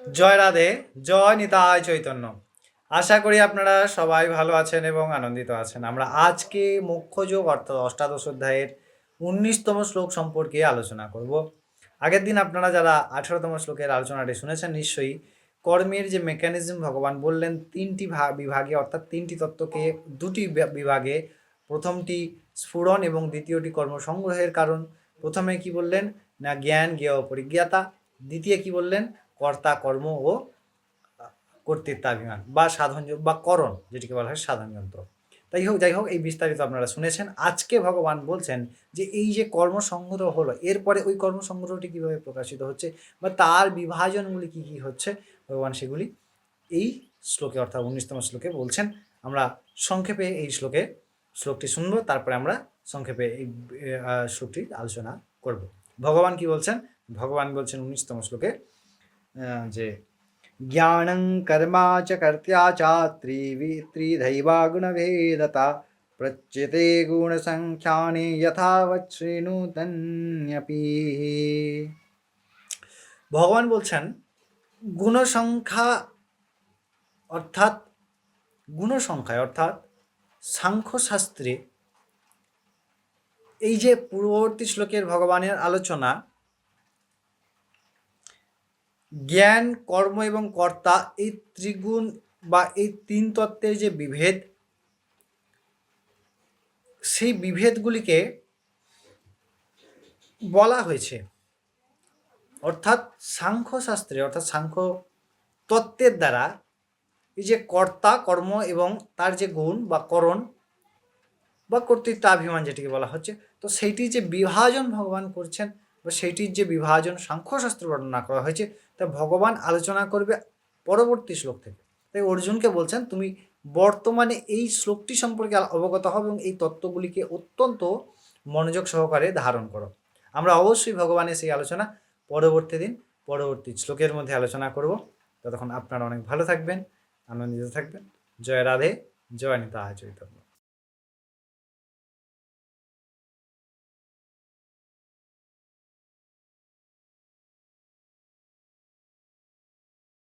জয় রাধে, জয় নিতাই চৈতন্য। আশা করি আপনারা সবাই ভালো আছেন এবং আনন্দিত আছেন। আমরা আজকে মুখ্য যোগ অর্থাৎ অষ্টাদশ অধ্যায়ের উনিশতম শ্লোক সম্পর্কে আলোচনা করব। আগের দিন আপনারা যারা আঠারোতম শ্লোকের আলোচনাটি শুনেছেন, নিশ্চয়ই কর্মের যে মেকানিজম ভগবান বললেন, তিনটি বিভাগে অর্থাৎ তিনটি তত্ত্বকে, দুটি বিভাগে, প্রথমটি স্ফুরণ এবং দ্বিতীয়টি কর্মসংগ্রহের কারণ। প্রথমে কি বললেন? না জ্ঞান জ্ঞেয় পরিজ্ঞাতা। দ্বিতীয় কি বললেন? কর্তা কর্ম ও কর্তৃত্বাভিমান বা সাধন বা করণ যেটিকে বলা হয় সাধন যন্ত্র। তাই হোক যাই হোক এই বিস্তারিত আপনারা শুনেছেন। আজকে ভগবান বলছেন যে এই যে কর্মসংগ্রহ হলো এরপরে ওই কর্মসংগ্রহটি কীভাবে প্রকাশিত হচ্ছে বা তার বিভাজনগুলি কি কি হচ্ছে ভগবান সেগুলি এই শ্লোকে অর্থাৎ উনিশতম শ্লোকে বলছেন। আমরা সংক্ষেপে এই শ্লোকে শ্লোকটি শুনব তারপরে আমরা সংক্ষেপে এই আহ, শ্লোকটি আলোচনা করব। ভগবান কি বলছেন? ভগবান বলছেন উনিশতম শ্লোকে যে জ্ঞানং কর্মা চ কর্ত্য়া চ ত্রিভি ত্রিধৈবা গুণভেদতা প্রচ্যতে গুণসংখ্যানে যথাবৎ শৃণুতন্যপি ভগবান বলছেন গুণসংখ্যা অর্থাৎ গুণসংখ্যায় অর্থাৎ সাংখ্যশাস্ত্রে এই যে পূর্ববর্তী শ্লোকের ভগবানের আলোচনা জ্ঞান, কর্ম এবং কর্তা এই ত্রিগুণ বা এই তিন তত্ত্বের যে বিভেদ, সেই বিভেদগুলিকে বলা হয়েছে। অর্থাৎ সাংখ্যশাস্ত্রে, অর্থাৎ সাংখ্য তত্ত্বের দ্বারা এই যে কর্তা, কর্ম এবং তার যে গুণ বা করণ বা কর্তৃত্বাভিমান যেটিকে বলা হচ্ছে, তো সেইটি যে বিভাজন ভগবান করছেন বা সেইটির যে বিভাজন সাংখ্যশাস্ত্র বর্ণনা করা হয়েছে, তা ভগবান আলোচনা করবে পরবর্তী শ্লোক থেকে। তাই অর্জুনকে বলছেন, তুমি বর্তমানে এই শ্লোকটি সম্পর্কে অবগত হও এবং এই তত্ত্বগুলিকে অত্যন্ত মনোযোগ সহকারে ধারণ করো। আমরা অবশ্যই ভগবানের সেই আলোচনা পরবর্তী দিন, পরবর্তী শ্লোকের মধ্যে আলোচনা করব। ততক্ষণ আপনারা অনেক ভালো থাকবেন, আনন্দিত থাকবেন। জয় রাধে, জয় নিতা চৈতন্য।